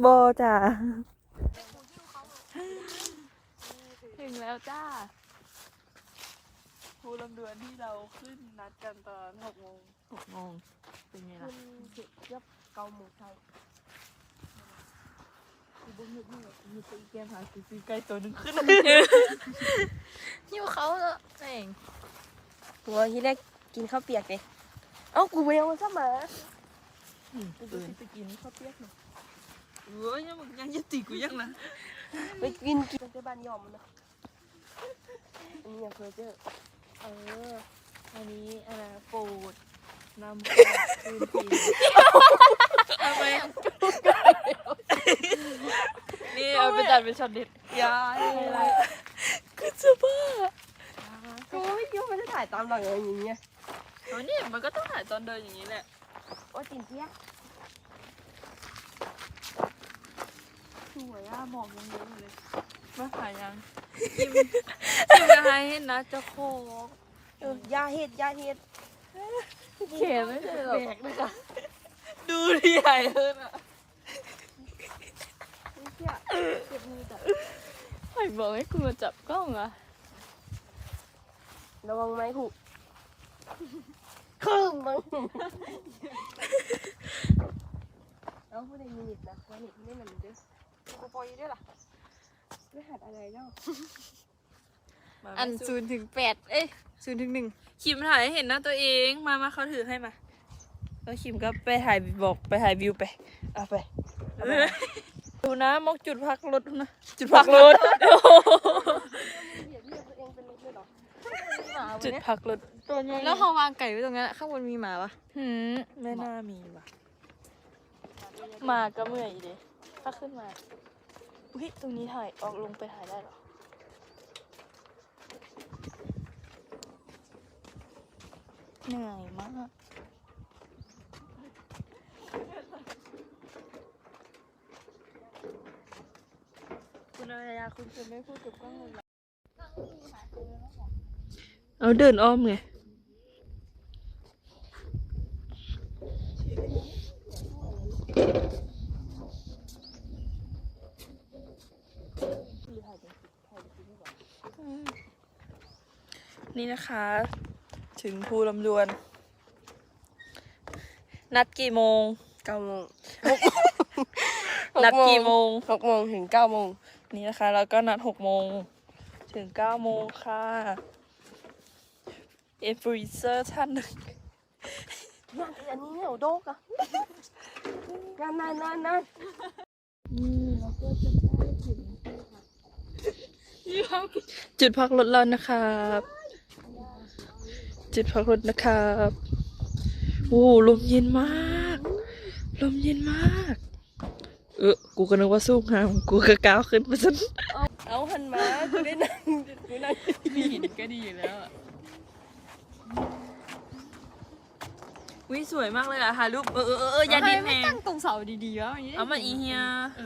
โบจ้ะถึงแล้วจ้าภูลำดวนที่เราขึ้นนัดกันตอนหกโมงหกโมงเป็นไงล่ะเจ็ดยับเก้าโมงเช้าคือบุ้งนึกนี่มีตีแก้มหาซื้อไก่ตัวหนึ่งขึ้นหิวเขาแล้วเองหัวที่แรกกินข้าวเปียกเลยเอ้ากูไปเอาซะมากูจะไปกินข้าวเปียกหน่อย เอ้ยยังมึงยังจะตีกูยังนะไปกินกินที่บ้านยอมมันนะอันนี้ยังเคยเจอเออ อันนี้อะไรนะโปรดนำคืนทีทำไมนี่เอาไปตัดเป็นช็อตเด็ดยายอะไรคือจะบ้ากูไม่คิดว่ามันจะถ่ายตามหลังอะไรอย่างเงี้ยโอ้นี่มันก็ต้องถ่ายตอนเดินอย่างนี้แหละโอ้ยตินเทีย สวยอะหมอกยังเยอะอยู่เลยมาถ่ายยังจิ้มจิ้มจะให้เห็นนะเจะโคกเออยาเห็ดยาเห็ดเข็มไม่ใช่หรอแบกเลยค่ะดูดิใหญ่เลยอะเที่ยเก็บมือจับใครบอกให้คุณมาจับกล้องอะระวังไม้ผูกคือมึงเอาผู้ใดมีนิดนะว่านิดไม่มันเด้อ กูปล่อยด้วยล่ะไม่หัดอะไรแล้วอันศูนย์ถึงแปดเอ้ยศูนย์ถึงหนึ่งคิมถ่ายให้เห็นหน้าตัวเองมามาเขาถือให้มาแล้วคิมก็ไปถ่ายบอกไปถ่ายวิวไปเอาไปเอาไปดูนะมกจุดพักรถนะจุดพักรถเหยียบเลือดตัวเองเป็นรถเลยเหรอจุดพักรถตัวใหญ่แล้วเขาวางไก่ไว้ตรงนั้นอะข้างบนมีหมาปะหืมไม่น่ามีว่ะหมาก็เมื่อยอีเดะ ถ้าขึ้นมาอุ้ยตรงนี้ถ่ายออกลงไปถ่ายได้เหรอเหนื่อยมาก คุณอารยาคุณจะไม่พูดกับกล้องเลยเหรอเอาเดินอ้อมไง นี่นะคะ ถึงภูลำดวน นัดกี่โมงเก้าโมงนัดกี่โมงหกโมงถึงเก้าโมงนี่นะคะแล้วก็นัดหกโมงถึงเก้าโมงค่ะเอฟริเซอร์ท่านหนึ่งอันนี้เหนียวโดกอะนานนานนานนานจุดพักรถแล้วนะครับ จุดพักรถนะครับโอ้ลมเย็นมาก ลมเย็นมาก เออกูก็นึกว่าสู้งามกูก็ก้าวขึ้นมาซะเอาหันมากูได้นั่งกูนั่งมีหินก็ดีแล้วอะวิสวยมากเลยอะถ่ายรูปเออเออเออเอออย่าดิ้นแหไม่งตั้งตรงเสาดีๆวะอย่างนี้เอามาอีเฮีย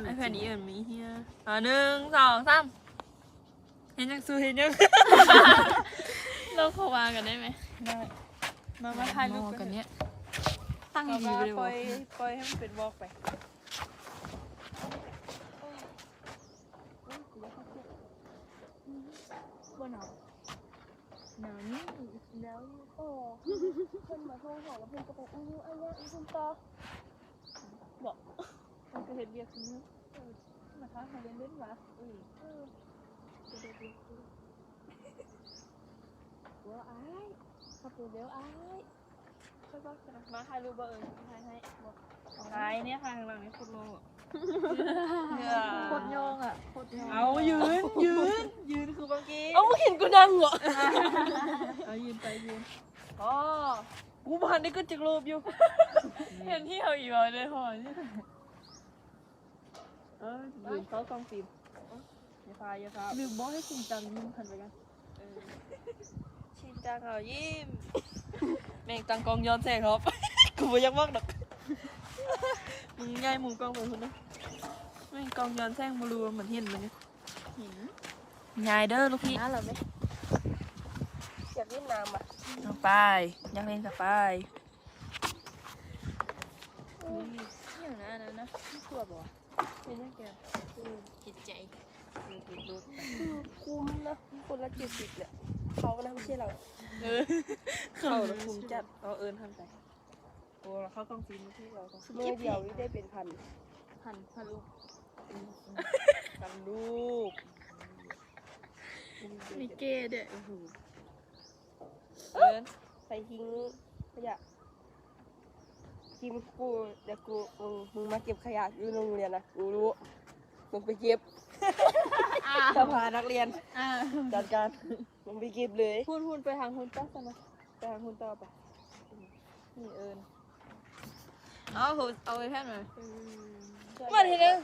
ไอแผ่นนี้เอินมีเฮียอะหนึ่งสองสามห็นยังสู้เห็นยังเราเข้าวางกันได้ไหม ได้มามาถ่ายรูปกักันนเนี้เนี่ยยตั้งเอาดีมาไปเลยปล่วะอยปล่อยให้มันเป็นวอล์กไปบ่หนาวหนาวนี่หนาวนี่โอ้เพิ่นมาโทรบอกแล้วเพิ่นก็บอกอู้อันเนี้ยอีคุณต่อมันก็เห็นเรียกคุณเนี่ยมาท้าทายเล่นๆวะอือว่าอ้าย ขับรถเร็วอ้ายค่อยบอกกันนะมาถ่ายรูปบ่เอิญถ่ายให้บอกถ่ายเนี่ยค่ะข้างหลังนี่โคตรโลอะโคตรโยงอะโคตรโยงเอายืนยืนยืนคือบางกีเอ้าเห็นกูนั่งเหรอเอายืนไปยืนอ๋อกูผ่านได้ก็จิกรูปอยู่ เห็นที่เขาอีกแล้วเลยหอยเออยืนเขากองฟิล์มอย่าพาอย่าพาลืมบอกให้จริงจังยิ้มพันไปกัน ชินจังเขายิ้มแม่งตังกองย้อนแสงครับ กูไม่อยักมากดอกมึงง่ายมุมกล้องไปคนนะแม่งกองย้อนแสงมารูเหมือนเห็นมันเนี่ยง่ายเด้อลูกพี่น้าเหรอไหมอยากเล่นน้ำอะเอาไปอยากเล่นกับไปอย่างนั้นนะนะทั่วบ่เป็นยังไงจิตใจคือคุ้มนะคนละเจ็ดสิบเนี่ย เขานะไม่ใช่เรา เออเข้าแล้วคุมจัดเอาเอิญทำไปโอ้เราเข้ากองฟิล์มที่เราต้องเมื่อเดียวนี่ได้เป็นพันพันพันลูกกันลูกมีเก้ด้วยเอิญใส่ทิ้งขยะทีมกูเดี๋ยวกูมึงมึงมาเก็บขยะอยู่โรงเรียนนะกูรู้มึงไปเก็บ สภานักเรียนอ่าจัดการมึงไปเก็บเลยพูดพูดไปทางคุณป้าสนะไปทางคุณต่อไปนี่เอิญเอาเอาไปแค่หน่อยมาทีนึง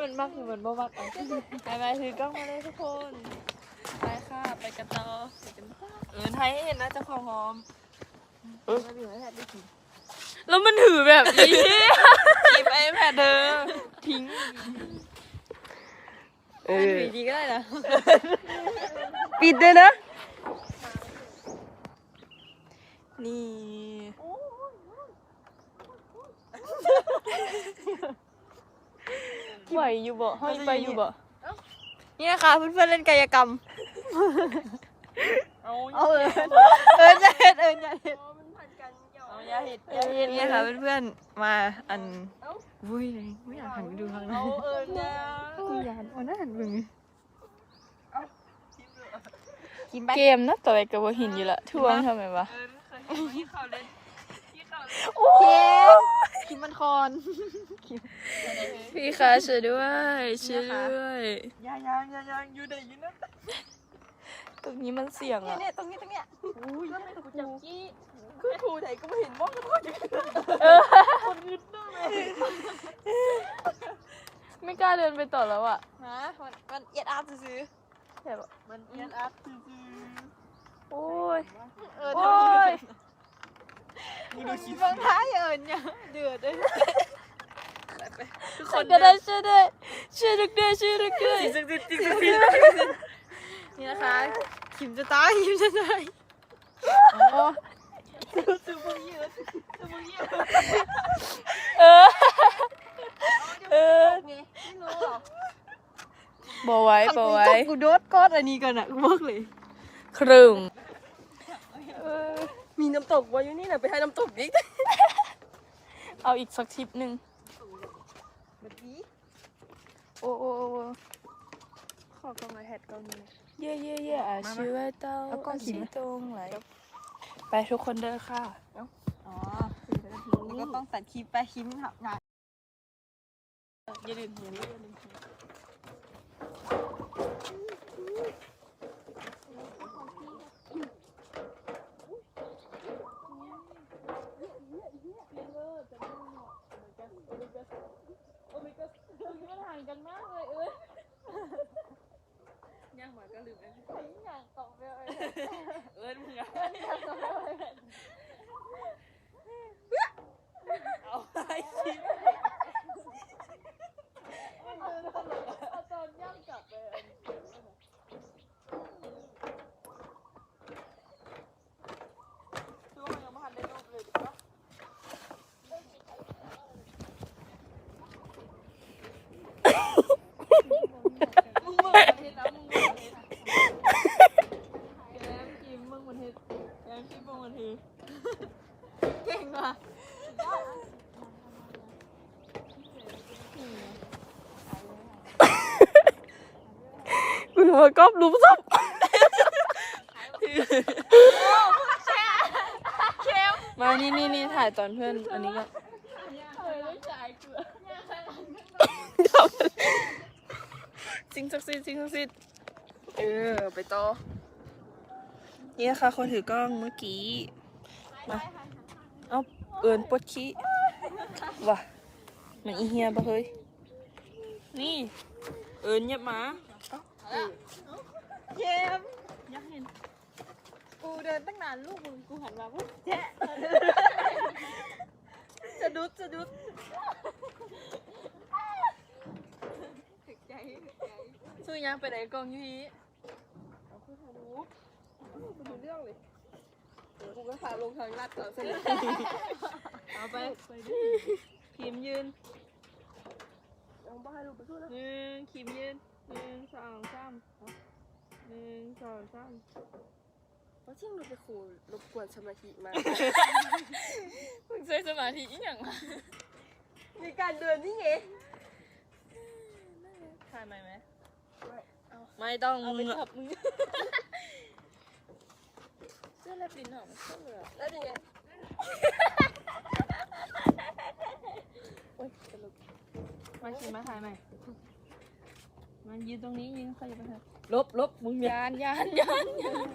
มันมักหรือมันบ่มักอะไปไปถือกล้องมาเลยทุกคน ไปค่ะ ไปกันต่อไปกันต่อเอิญไทยให้เห็นนะเจ้าของหอมไม่มีไม้แผ่นได้ทิ้งแล้วมันถือแบบนี้กีบไอแพดเธอทิ้ง เออถือดีก็ได้นะปิดเลยนะ นี่ ไหวอยู่บ่ห้อยไปอยู่บ่นี่นะคะเพื่อนๆเล่นกายกรรม เอาเอาเอิญเอิญจะเห็นเอิญจะเห็น เอาอย่าเห็ดเอิญนี่ค่ะเพื่อนๆ มาอันวุ้ยไม่อยากหันไปดูข้างหน้าเอาเอิญนะกูอยากเอาหน้าหันไปกินไปเกมนะต่อไปกับว่าหินอยู่ละทวงทำไมวะเอิญเคยเห็นที่เขาเล่นที่เขาเล่นโอ้คิมมันคอน พี่คะช่วยด้วยช่วยด้วยยางยางยางยางอยู่ไหนอยู่นั่นตรงนี้มันเสี่ยงเนี่ยอะเนี่ยตรงนี้ตรงเนี้ยอุ้ยก็ไม่ถูกจับกี้ คือถูไหนก็ไม่เห็นมองกันคนคนยึดนั่นเลยไม่กล้าเดินไปต่อแล้วอะฮะมันมันเอียดอาร์ตซื้อแต่แบบมันเอียนอัพซื่อโอ้ยเออโอ้ยๆมึงดูชิบางท้ายเอิญเนี่ยเดือดเลยทุกคคนนก็ได้ช่วยด้วยช่วยด้วยด้วยช่วยด้วยด้วยจริงจริงจริงจริงจริงนี่นะคะขิมจะตายขิมจะตายซื้อมึง เยอะซื้อมึงเยอะเออ เออไงไม่รู้หรอกบอกไว้บอกไว้กูโดดก้อนอันนี้กันอะกูบอกเลย ครึ่งมีน้ำตกไว้อยู่นี่แหละไปให้น้ำตกดิเอาอีกสักทริปหนึ่งแบบนี้โอ้โอ้โอ้ขอกล้องไอแพดกล้องนี้เย่เย่เย่อาชีวะเต้าอาชีตรงไหล ไปทุกคนเด้อค่ะอ๋อก็ต้องตัดคลิปไปคลิปหักงานอย่าลืมอย่าลืมมันห่างกันมากเลยเอ้ยย่างหมาก็ลืมไอ้ใครอยากตอบไปเลยเอิญมึงอะ ยิ้มตอนย่างกลับไปคือว่ายังไม่ทันได้รูปเลยถูกปะ นนหัวก๊อบลุมซับมานี่นี่นี่ถ่ายตอนเพื่อน อันนี้ก็จริงศักดิ์สิทธิ์จริงศักดิ์สิทธิ์เออ ไปต่อนี่นะคะคนถือกล้องเมื่อกี้ มา เอาเอินปวดขี้ว่ะมันอีเฮียปะเฮ้ย นี่ เอินเงียบหมา เกมยักเห็น กู เดินตั้งนานลูกมึงกูหันมาปุ๊บแจ๊ะจะดุดจะดุดสู้ยังไปไหนกล้องอยี่ไม่รู้เรื่องเลยเดี๋ยวกูก็พาลงทางลัดก่อนสิเอาไปคิมยืนเอาบ้าให้ลูกไปสู้นะหนึ่งคิมยืนหนึ่งสองสามหนึ่งสองสาม เพราะที่เราไปขู่รบกวนสมาธิมามึงใช้สมาธิอีกอย่างวะมีการเดินนี่ไง ถ่ายไหมไหมไม่ต้องมึงอะมึงเสื้อแลบลิ้นหอมเสื้อเหลือแล้วยังไงมาคิมมาถ่ายไหม มายืนตรงนี้ยืนใครจะไปถ่ายลบลบมึงยานยานยานยาน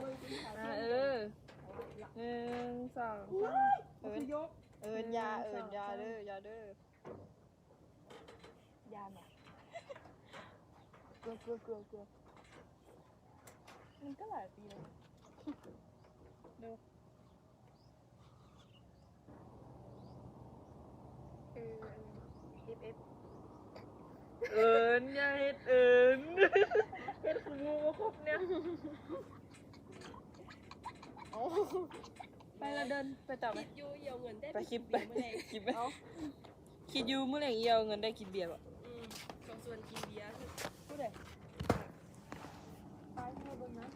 อะเออหนึ่งสองสามเอินเอินยาเอินยาเด้อยาเด้อยานอะกลัวกลัวกลัวกลัวมันก็หลายปีแล้วเออเอฟเอฟ เอิญอย่าเฮ็ดเอิญเฮ็ดขโมยมาครบเนี่ยไปเราเดินไปต่อไหมคิดอยู่เหี่ยวเงินได้ไปคลิปไปคลิปไปคิดอยู่เมื่อไหร่เอียวเงินได้กินเบียร์อะอืมสองส่วนกินเบียร์พูดเลยไปที่เราเบิ่งนะ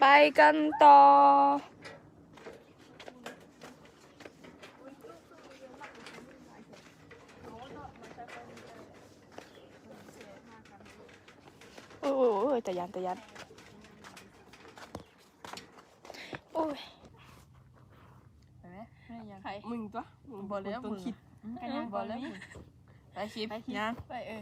ไปกันต่อ โอ้ยโอ้ยโอ้ยแต่ยันแต่ยันโอ้ยไปไหมไม่ยังมึงตัวมึงบอลแล้วมึงคิดกันยังบอลแล้วมึงไปคลิปไปคิดยังไปเออ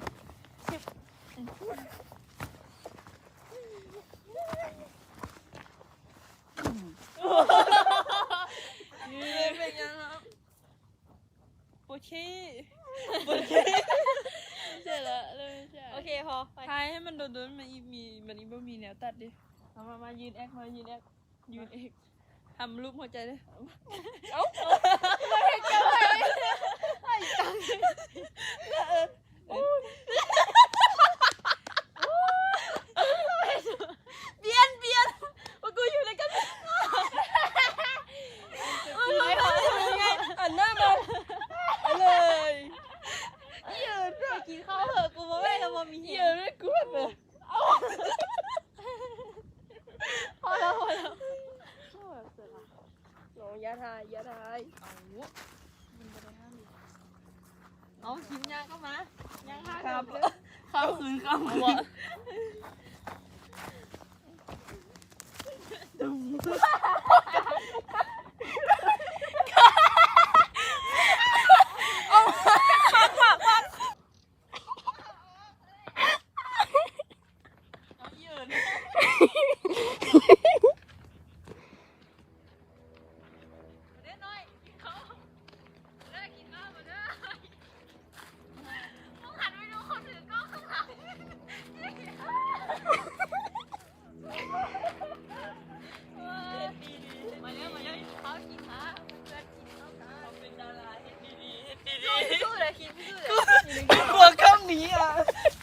ยืนเป็นยังครับปวดขี้เสร็จแล้วเลยใช่โอ เคพอไปทายให้มันโดนๆมันอีมีมันอีบ่มีแนวตัดดิเอามามายืนแอคมายืนแอคยืนเอกทำรูปหัวใจเลยเบียนเบียนว่ากูอยู่ในกัน อันหน้ามาเอาเลย ยืนไปกินข้าวเถอะกูมาไม่แล้วมามี เหี้ เหี้ ย ย ไม่กลัวเลย พอแล้วพอแล้ว น้องอยาทายอยาทาย เอาชิมยางก็มายังห้า ครับ เลย ข้ามคืนข้ามคืน เด้น้อยกินข้าวเด้อกินข้าวมาเด้อต้องหันไปดูคนถือกล้องข้างหลังมาเยอะมาเยอะเขากินข้าวเพื่อนกินข้าวกันเป็นดาราเฮ็ดดีๆเฮ็ดดีๆสู้เลยคิดสู้เลย กลัวกล้องหนี้อะ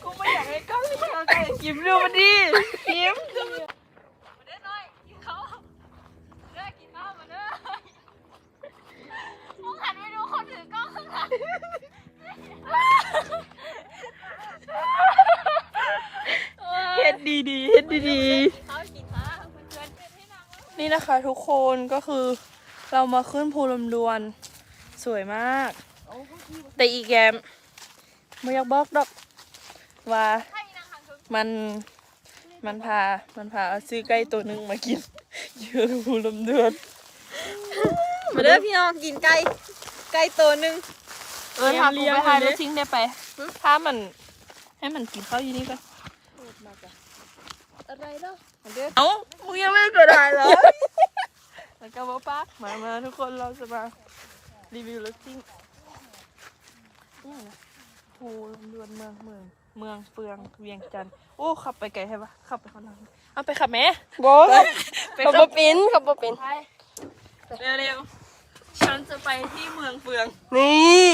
กูไม่อยากให้กล้องนี้มาใกล้กิมดูมันดิกิม มาเด้อน้อยกินข้าวเด้อกินข้าวมาเด้อต้องหันไปดูคนถือกล้องข้างหลัง เฮ็ดดีดีๆเฮ็ดดีดี เขากินข้าวเพื่อนๆเป็นให้นาง ๆ นี่นะคะทุกคนก็คือเรามาขึ้นภูลมดวน สวยมากโอ้แต่อีแกมไม่อยากบอกดอกว่ามันมันพา มันพาเอาซื้อไก่ตัวหนึ่งมากินเยอะหูลำเดือนมาเด้อพี่น้องกินไก่ไก่ตัวหนึงเออพากูไปหารถทิ้งได้ไปถ้ามันให้มันกินข้าวอยู่นี่ก่อนอะไรเนาะเอ้ามึงยังไม่กดถ่ายเหรอ แล้วก็บอกป้ามามาทุกคนเราจะมารีวิวรถซิ่งนี่นะภูลำดวนเมืองเมือง เมืองเฟืองเวียงจันทร์โอ้ขับไปไกลใช่ปะขับไปข้างหลังเอาไปขับแม่โบขับบ่เป็นขับบ่เป็นเร็วๆฉันจะไปที่เมืองเฟือง นี่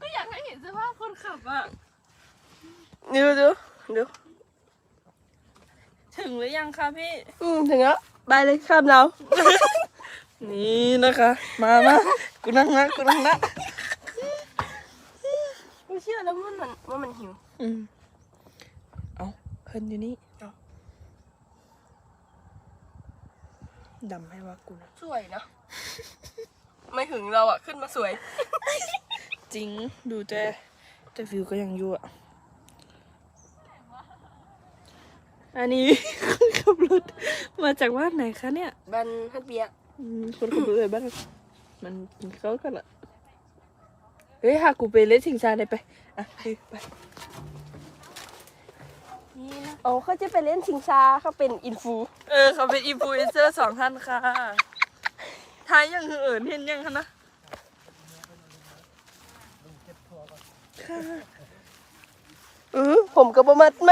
ก็อยากให้เห็นสภาพคนขับอะดูดูดู ถึงหรือยังคะพี่ อืมถึงแล้วไปเลยข้ามเรา นี่นะคะ มามากูนั่งนะกูนั่งนะไม่เชื่อแล้วว่ามันว่ามันหิว อืมเอาเพิ่นอยู่นี่เอาดำให้ว่ากูนะสวยนะ ไม่ถึงเราอะขึ้นมาสวย จริง ดูแต่แต่วิวก็ยังอยู่อะ อันนี้ขับรถมาจากบ้านไหนคะเนี่ยบันฮัดเบียอืมคนขับรถเลยบ้านมันกินข้าวกันละเฮ้ยหากูไปเล่นชิงชาได้ไปอะไปไปนี่นะอ๋อเขาจะไปเล่นชิงช้าเขาเป็นอินฟู เออเขาเป็นอินฟลูเอนเซอร์สองท่านค่ะทายยังเอินเห็นยังคะนะค่ะเออผมก็ประมัดไหม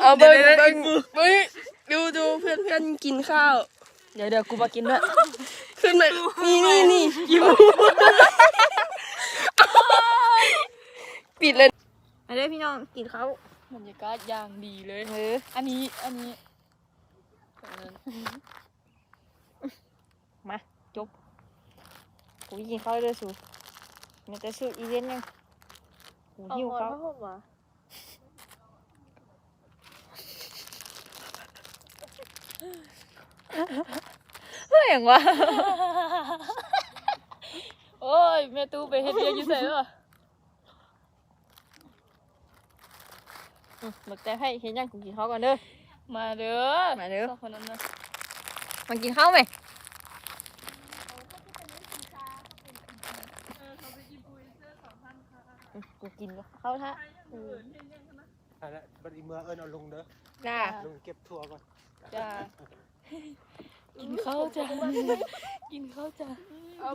เอาเบิ้งดี๋ยวเบิ้งดี๋ยวเบิ้งดูดูเพื่อนเพื่อนกินข้าว เดี๋ยวเดี๋ยวกูมากินด้วยขึ้นมานี่นี่นี่ปิดเลยมาเด้อพี่น้องกินข้าวบรรยากาศอย่างดีเลยเอออันนี้อันนี้มาจบกูกินข้าวด้วยสูมันจะสูอีเวนต์ยังกูหิวข้าว มา เฮ้ยอย่างวะโอ้ยแม่ตู้ไปเฮ็ดเรียกอยู่ใส่เหรอหมึกแต่ให้เห็นยังกูกินข้าวก่อนเด้อ มาเด้อมาเด้อ สองคนนั้นนะมากินข้าวไหมกูกินก็ข้าวท่า อันนั้นบัดนี้เมื่อเอิญเอาลงเด้อจ้าลงเก็บทั่วก่อนจ้ากินข้าวจ้ากินข้าวจ้า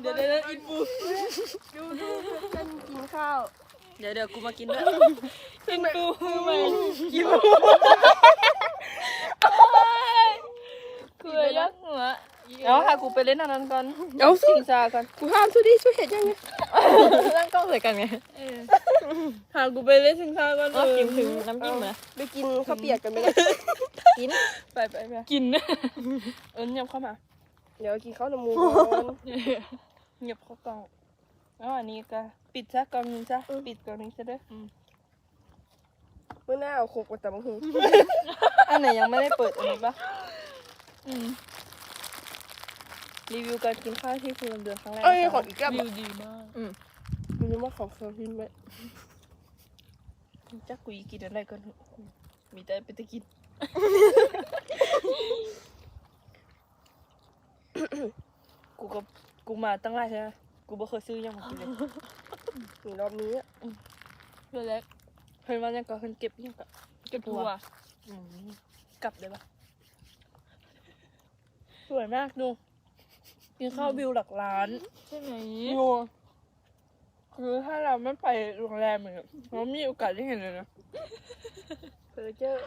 เดี๋ยวเดี๋ยวอินฟูดูดูเพื่อนเพื่อนกินข้าว เดี๋ยวเดี๋ยวกูมากินด้วยกินกูมากินคือยักหัวเอาค่ะกูไปเล่นอันนั้นก่อนเอาสู้สิงซาก่อนกูห้ามสู้ดิช่วยเห็นยังไง ตั้งกล้องใส่กันไงหากูไปเล่นสิงซาก่อนก็กินถึงน้ำจิ้มนะไปกินข้าวเปียกกันไหมล่ะกินไปไปไปกินเอิญเงียบเข้ามา เดี๋ยวกินข้าวหนมหมูก่อนเงียบเข้ากล่องแล้วอันนี้ก็ปิดซะกล่องหนึงจ้ะปิดกล่องหนึงซะเด้อเมื่อหน้าเอาโคกมาแต่บางทีอันไหนยังไม่ได้เปิดอันนี้ปะอืม รีวิวการกินข้าวที่ภูลำเดือนครั้งแรกเอ้ยนะคะของอีกแก้ววิวดีมากไม่รู้ว่าของเคยกินไหมจักกุยกินอะไรก่อนเถอะมีแต่ไปแตะกินกูก็กูมาตั้งหลายใช่ไหมกูบ่เคยซื้อยังมากินเลยมีรอบนี้อะเพื่อนแรกเพิ่นว่ายังก็เพิ่นเก็บยังก็เก็บทัวอืมกลับได้ปะสวยมากดู กินข้าววิวหลักล้าน ใช่ไหมอยู่คือถ้าเราไม่ไปโรงแรมอย่างเงี้ยเราไม่มีโอกาสได้เห็นเลยนะเพอเจอร์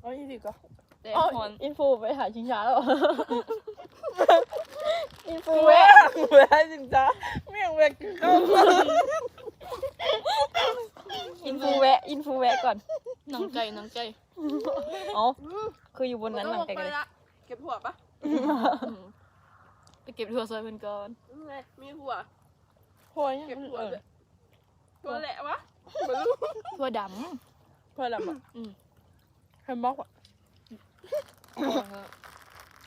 เอาอีกดีก็แต่อ๋อฮอนอินฟูไปหาชิงช้าแล้วอินฟูแหวะแหวะจริงจ้าไม่อยากแหวะกินข้าวอินฟูแวะอินฟูแวะก่อน หนังใจหนังใจอ๋อคืออยู่บนนั้นหนังไกลกันเลยเก็บหัวปะไปเก็บทัวร์ซอยเพื่อนก่อนมีหัวพอยยังเก็บหัวเออเลยตัวแหละวะทัวร์ดพอยลำอะำอืมเห็นบอกว่า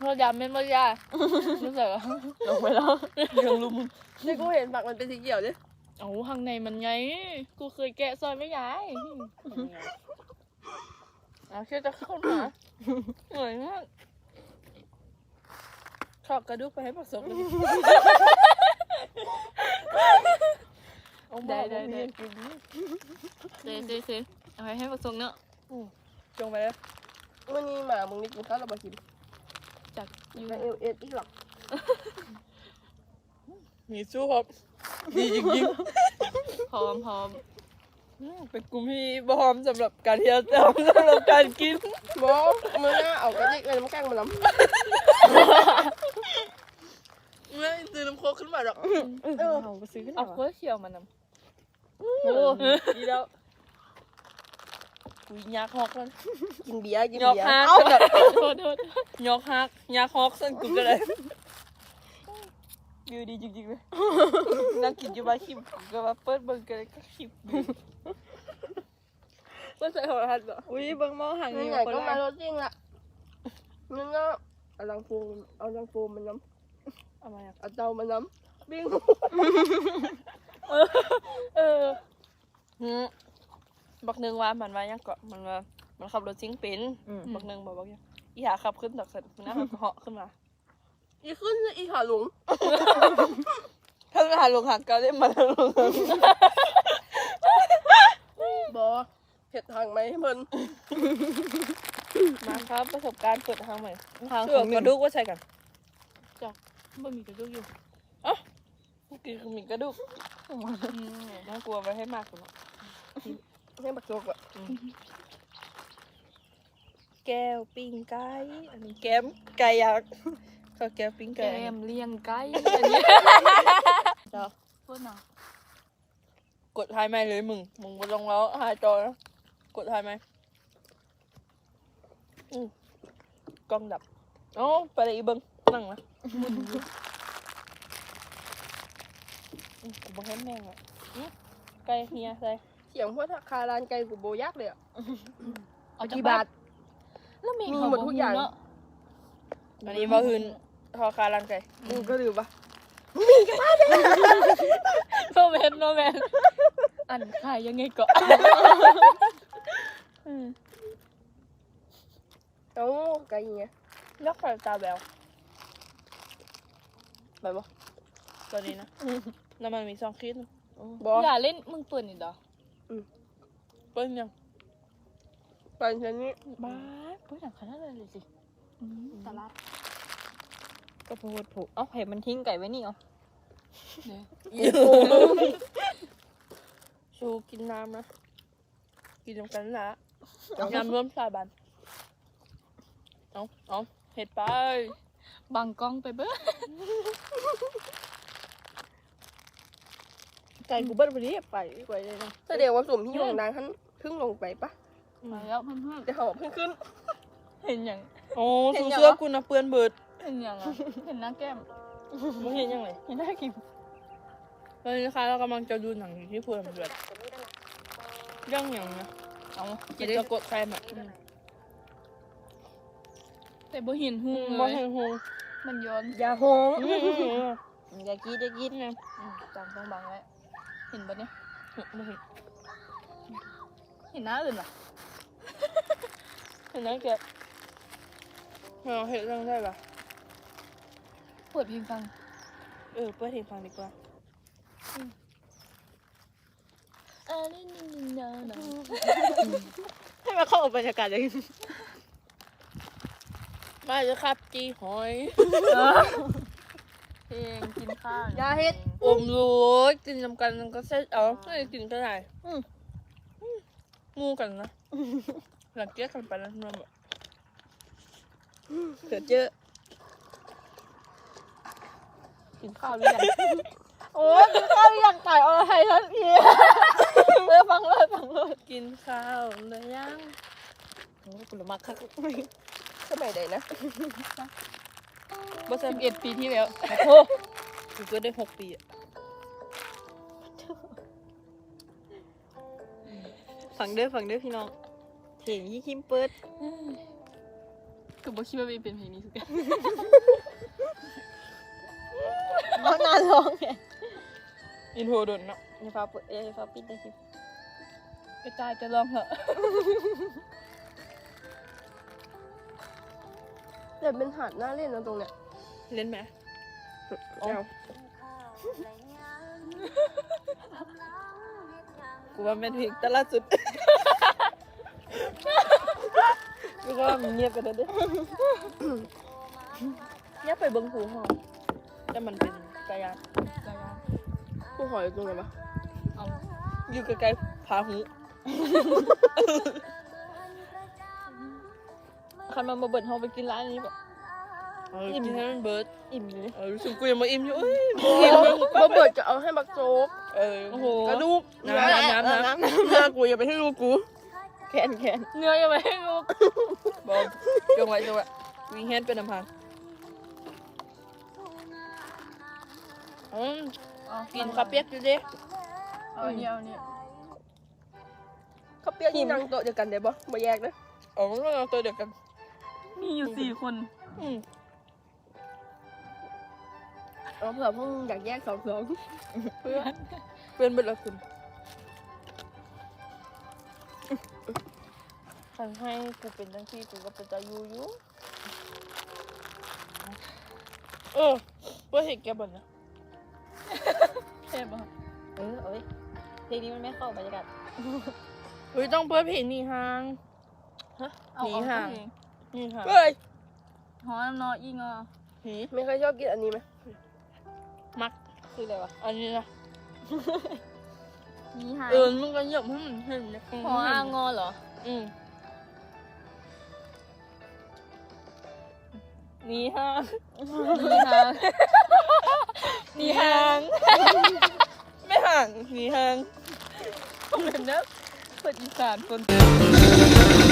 เรายำไม่มายารู้สึกว่าลงไปแล้วยังรู้มึงนี่กูเห็นฝักมันเป็นสีเขียวดิเอาข้างในมันไง กูเคยแกะซอยไม่ยาย เอาเชื่อจะเข้ามาเหนื่อยมากชอบกระดูกไปให้ผสมเลยเอามาได้ได้ได้บ่มีกินเซ่เซ่เซ่เอาให้ให้ผสมเนาะจงไปเลยวันนี้หมามึงนี่กินข้าวเราบากินจากอยู่แต่เอลเอ็ดอีกหรอกมีสู้ครับดีจริงพร้อมพร้อมๆ เป็นกลุ่มที่บอมสำหรับการที่จะทำสำหรับการกินบอกมึงน่าเอากระดิกเลยน้ำแกงมาล้ไม่ซื้อน้ำโคกขึ้นมาหรอกำเออเอาไปซื้อขึ้นเอามาเพื่อเขียวมันนำโอ้ดีแล้วกูยากฮอกแล้วกินเบียร์กินยอกเบียร์ฮักเอ้าแบบโทษโทษยอกฮักยากฮอกสั่นกูก็เลย วิวดีจริงๆเลยนั่งกินอยู่บ้านคิมกูก็ว่าเปิดเบิ่งกันเลยก็คิมวิวเปิดใส่หัวหันเหรออุ้ยเบิ่งมองห่างนี่นี่ไงคนก็ละมารถจริงละนี่ก็เอาลังโฟมเอาลังโฟมมันน้เอามาอะำเอาเตามันน้ำบิ้งเออหืมบักหนึงว่ามันว่ายังเกาะมันว่ามันขับรถจริงเป็นบักหนึงบอกว่ายังอีหาขับขึ้นดอกสันนะมันก็เหาะขึ้นมา อีขึ้นอีขาหลงถ้าไปหาลงหักเกาได้มาแล้วลงบอเห็ดทางไหมให้มันมาครับประสบการณ์เปิดทางใหม่ทางเชื่ขอองหกนึ่ระงดูกว่าใช่กันบ่มีกระดูกอยู่เมื่อกี้คือมีกระดูกอืมน่ากลัวไปให้มากกว่าเนอะให้บักโจกอะแก้วปิ้งไก่อันนี้แก้มไก่ยักษ์ ข้าวแก้วปิ้งแกไก่มเลี้ยงไก่อันนี้จ้ะพูดหน่อยกดทายไหมเลยมึง มึงไปลงแล้วหายจอนะกดทายไหมอืมกล้องดับเอ๋อไปเลยอีเบิ้งนั่งนะอืมกูบังเห็นแม่งอะอืมไก่เฮียใส่เสียงพวกคาร้านไก่กูโบยักเลยอะเอากี่บาท แล้วมีมีหมดทุกอย่าง เนาะอันนี้ว่าหืน ทอคารันไก่มึงก็ลืมปะโนแมนโนแมนอันขายยังไงก็เอ้าไก่เงี้ยแล้วไข่ตาแบวไปบ่ตัวนี้นะแล้วมันมีซองคิดนะบออย่าเล่นมึงเปิดนี่ดอกเปิ้ลยังไปชนี้บ้าเปิดหนังขนาดนั้นเลยสิตลาด ก็พูดผูกเอ้าเห็นมันทิ้งไก่ไว้นี่เหรอชูกินน้ำนะ กินน้ำกันละน้ำร่วมสาบันเอาเอาเห็ดไป บังกล้องไปเบ้อไก่กูเบิ้ลวันนี้ไปไปเลยนะแสดงว่าสมที่อยู่นางท่านเพิ่งลงไปปะมาแล้วเพื่อนแต่เขาบอกเพิ่งขึ้นๆเห็นอย่างโอ้เห็นสูยังเสื้อวะกูนะเปื้อนเบิด เห็นอย่างอะ เห็นหน้าแก้มมึงเห็นยังไงเห็นหน้ากิมตอนนี้นะคะเรากำลังจะดูหนังอยู่ที่เพื่อนเบิดเรื่องอย่างนะเอาจิตจะกดใครมาแต่บ่เห็นหูมาเลเห็ยนหงมันย้อนอย่าหงอืมอืมอืมอย่าคิดอย่าคิดไงอืมจำต้องบังไว้เห็นปะเนี่ยไม่เห็นเห็นหน้าอื่นปะเห็นไหมแกเราเห็นเรื่องได้ปะ เปิดเพลงฟัง เออ เปิดเพลงฟังดีกว่าอ่านี่นี่นี่นะนะให้มาเข้ากับบรรยากาศเลยมาจะครับจีหอยเพลงกินข้าวอย่าเฮ็ดอมรู้กินจำกันก็เซ็ตเอาไม่ได้กินก็ได้อืมอืมงูกันนะ หลังเกี้ยกันไปแล้วนั่นแบบเกิดเจอ กินข้าวหรือยัง โอ้ยกินข้าวหรือยังไก่เอาอะไรทันทีเออฟังเลยฟังเลยกินข้าวหรือยังโอ้ยกูละมักคักสมัยใดนะบ่ใช่สิบเอ็ดปีที่แล้วโอ้กูเก็ได้หกปีอะฟังเด้อฟังเด้อพี่น้องเพลงยี่คิมเปิด คือบอกคิดว่าเป็นเพลงนี้สุดกัน เอานานร้องไงอินโทรโดนเนาะอย่าฟ้าเปิดเอ้ยอย่าฟ้าปิดได้คลิปกระจายจะลองเหอะเดี๋ยวเป็นหาดหน้าเล่นนะตรงเนี้ยเล่นไหมเอากูว่าเป็นเพลงแต่ละจุดกูว่ามันเงียบไปแล้วเด้อย่าไปเบิ่งหูหอม แต่มันเป็นกายานกูขออยู่ตรงไหนปะอยู่ใกล้ๆผาหูคันมันมาเบิดเฮาไปกินร้านนี้แบบเออกินให้มันเบิร์ดอิ่มเลยเออรู้สึกกูยังมาอิ่มอยู่เอ้ยกินบ่เบิดจะเอาให้บักโจ๊กเออโอ้โหกระดูกน้ำน้ำน้ำน้ำน้ำน้ำกูอย่าไปให้ลูกกูแขนแขนเนื้อยังไม่ให้ลูกบอกจงไว้จงไว้วิ่งแฮนเป็นน้ำพัง อืมกินข้าวเปียกอยู่ดิเอาอันนี้เอาอันนี้เขาเปียกที่นั่งโต๊ะเดียวกันได้บ่บ่แยกนะอ๋อมันก็เอาตัวเดียวกัน มีอยู่สี่คน อืมเอาเผื่อพวกมึงอยากแยกสองสองเพื่อนเป็นเป็นละคุณคันให้กูเป็นจังซี่กูก็เป็นตายูยูเออเพื่อเห็นแกบ่นนะ ใช่ป่ะเออเอ้ยเพลงนี้มันไม่เข้าบรรยากาศเฮ้ยต้องเพื่อเพลงนี่ฮางเอาหนีเอาห่าเองนี่ฮางเฮ้ยหอน้ำนออีงอหีไม่เคยชอบกินอันนี้ไหมมักคืออะไรวะอันนี้นะมีหางเออมึงก็เหยียบให้มันเห็นเนี่ยหออางอเหรออืมนี่ฮะมีหางหนีห่างไม่ ห่างหนีห่างเป็นเนอะคนอีสานคน